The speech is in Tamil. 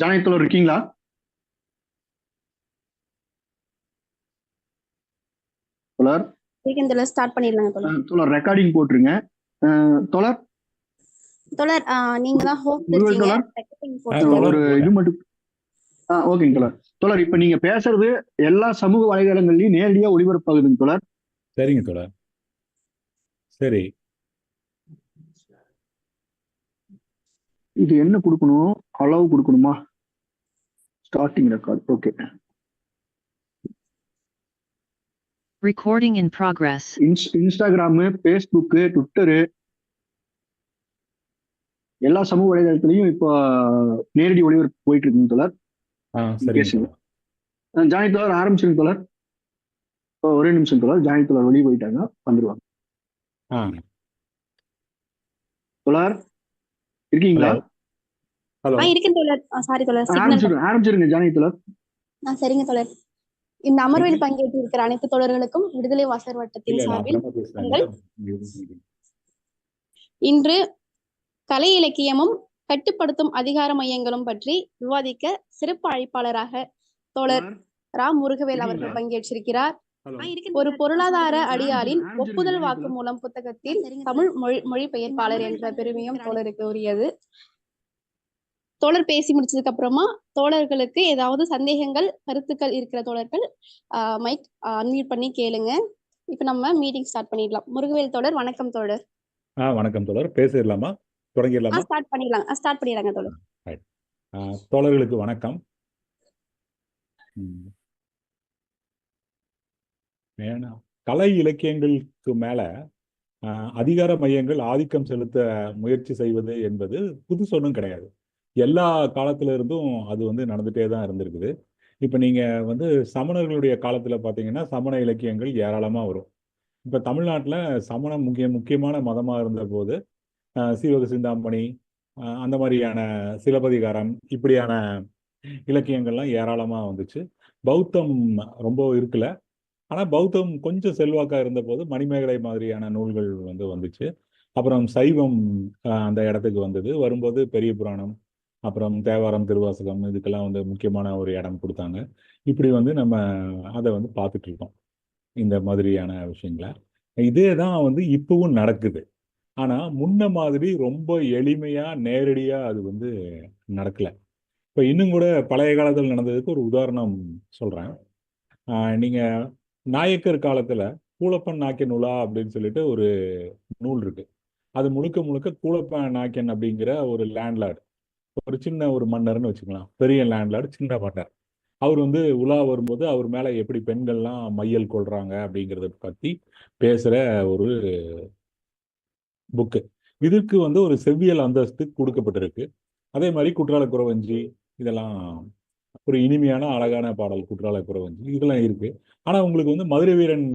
ஜானகத்தில் இருக்கீங்களா? தோழர்? வீக்கெண்ட்ல ஸ்டார்ட் பண்ணிடலாங்க தோழர். தோழர் ரெக்கார்டிங் போட்டுருங்க. தோழர்? தோழர் நீங்க தான் ஹோப் தோழர்? தோழர். ஒரு இது மட்டும் ஆ ஓகேங்க தோழர். தோழர் இப்ப நீங்க பேசுறது எல்லா சமூக வலைதளங்கள்லயும் நேரடியா ஒளிபரப்பாகுதுங்க தோழர். சரிங்க தோழர். சரி. இது என்ன கொடுக்கணும்? அளவு கொடுக்கணுமா? Starting record okay Recording in progress. Instagram Facebook Twitter எல்லா சமூக வலைதளத்திலையும் இப்போ நேரடி ஒளிபரப்பு போயிட்டு இருக்குங்க சரிங்க. பேசுங்க. ஜானகி தோழர் ஆரம்பிச்சிருங்க தோழர். இப்போ ஒரே நிமிஷம் தோழர். ஜானகி தோழர் வெளியே போயிட்டாங்க வந்துருவாங்க. ஆ. தோழர். இருக்கீங்களா? ஹலோ இருக்கேன் தோழர். சாரி தோழர். சிக்னல் ஆரம்பிச்சிருங்க ஜானகி தோழர். ஆ சரிங்க தோழர். இந்த அமர்வில் பங்கேற்று இருக்கிற அனைத்து தோழர்களுக்கும் விடுதலை வாசர் வட்டத்தின் சார்பில் இன்று கலை இலக்கியமும் கட்டுப்படுத்தும் அதிகார மையங்களும் பற்றி விவாதிக்க சிறப்பு அழைப்பாளராக தோழர் ரா முருகவேல் அவர்கள்? பங்கேற்றிருக்கிறார். ஒரு பொருளாதார அடியாரின் ஒப்புதல் ஆரம்பிச்சிருங்க. வாக்குமூலம் புத்தகத்தில் தமிழ் மொழி மொழிபெயர்ப்பாளர் என்ற பெருமையும் தோழருக்கு உரியது. தோழர் பேசி முடிச்சதுக்கு அப்புறமா தோழர்களுக்கு ஏதாவது சந்தேகங்கள் கருத்துக்கள் இருக்கிற தோழர்கள் மைக் அன்மியூட் பண்ணி கேளுங்க. இப்ப நம்ம மீட்டிங் ஸ்டார்ட் பண்ணிடலாம். முருகவேல் தோழர் வணக்கம் தோழர். ஆ வணக்கம் தோழர். பேசிடலாமா? தொடங்கிடலாமா? ஸ்டார்ட் பண்ணிடலாம். ஸ்டார்ட் பண்ணிடலாங்க தோழர். தோழர்களுக்கு வணக்கம். வேணாம் ஏன்னா கலை இலக்கியங்களுக்கு மேல அதிகார மையங்கள் ஆதிக்கம் செலுத்த முயற்சி செய்வது என்பது புதுசு ஒன்றும் கிடையாது. எல்லா காலத்துல இருந்தும் அது வந்து நடந்துட்டே தான் இருந்திருக்குது. இப்போ நீங்கள் வந்து சமணர்களுடைய காலத்தில் பார்த்தீங்கன்னா சமண இலக்கியங்கள் ஏராளமாக வரும். இப்போ தமிழ்நாட்டில் சமணம் முக்கிய முக்கியமான மதமாக இருந்தபோது சீவக சிந்தாமணி அந்த மாதிரியான சிலப்பதிகாரம் இப்படியான இலக்கியங்கள்லாம் ஏராளமாக வந்துச்சு. பௌத்தம் ரொம்ப இருக்கல. ஆனால் பௌத்தம் கொஞ்சம் செல்வாக்காக இருந்தபோது மணிமேகலை மாதிரியான நூல்கள் வந்து வந்துச்சு. அப்புறம் சைவம் அந்த இடத்துக்கு வந்தது. வரும்போது பெரிய புராணம் அப்புறம் தேவாரம் திருவாசகம் இதுக்கெல்லாம் வந்து முக்கியமான ஒரு இடம் கொடுத்தாங்க. இப்படி வந்து நம்ம அதை வந்து பார்த்துட்டு இருக்கோம். இந்த மாதிரியான விஷயங்களை. இதே தான் வந்து இப்பவும் நடக்குது. ஆனால் முன்ன மாதிரி ரொம்ப எளிமையாக நேரடியாக அது வந்து நடக்கலை. இப்போ இன்னும் கூட பழைய காலத்தில் நடந்ததுக்கு ஒரு உதாரணம் சொல்கிறேன் நீங்கள் நாயக்கர் காலத்துல கூலப்பன் நாக்கிய நூலா அப்படின்னு சொல்லிட்டு ஒரு நூல் இருக்கு. அது முழுக்க முழுக்க கூலப்பன் நாயக்கன் அப்படிங்கிற ஒரு லேண்ட்லார்டு ஒரு சின்ன ஒரு மன்னர்னு வச்சுக்கலாம். பெரிய லேண்ட்லார்டு சின்ன மன்னர். அவர் வந்து உலா வரும்போது அவர் மேல எப்படி பெண்கள்லாம் மையல் கொள்றாங்க அப்படிங்கிறத பத்தி பேசுற ஒரு புக்கு. இதற்கு வந்து ஒரு செவ்வியல் அந்தஸ்து கொடுக்கப்பட்டிருக்கு. அதே மாதிரி குற்றால குறவஞ்சி இதெல்லாம் ஒரு இனிமையான அழகான பாடல் குற்றால குறவஞ்சி. இதெல்லாம் இருக்கு. ஆனா உங்களுக்கு வந்து மதுரை வீரன்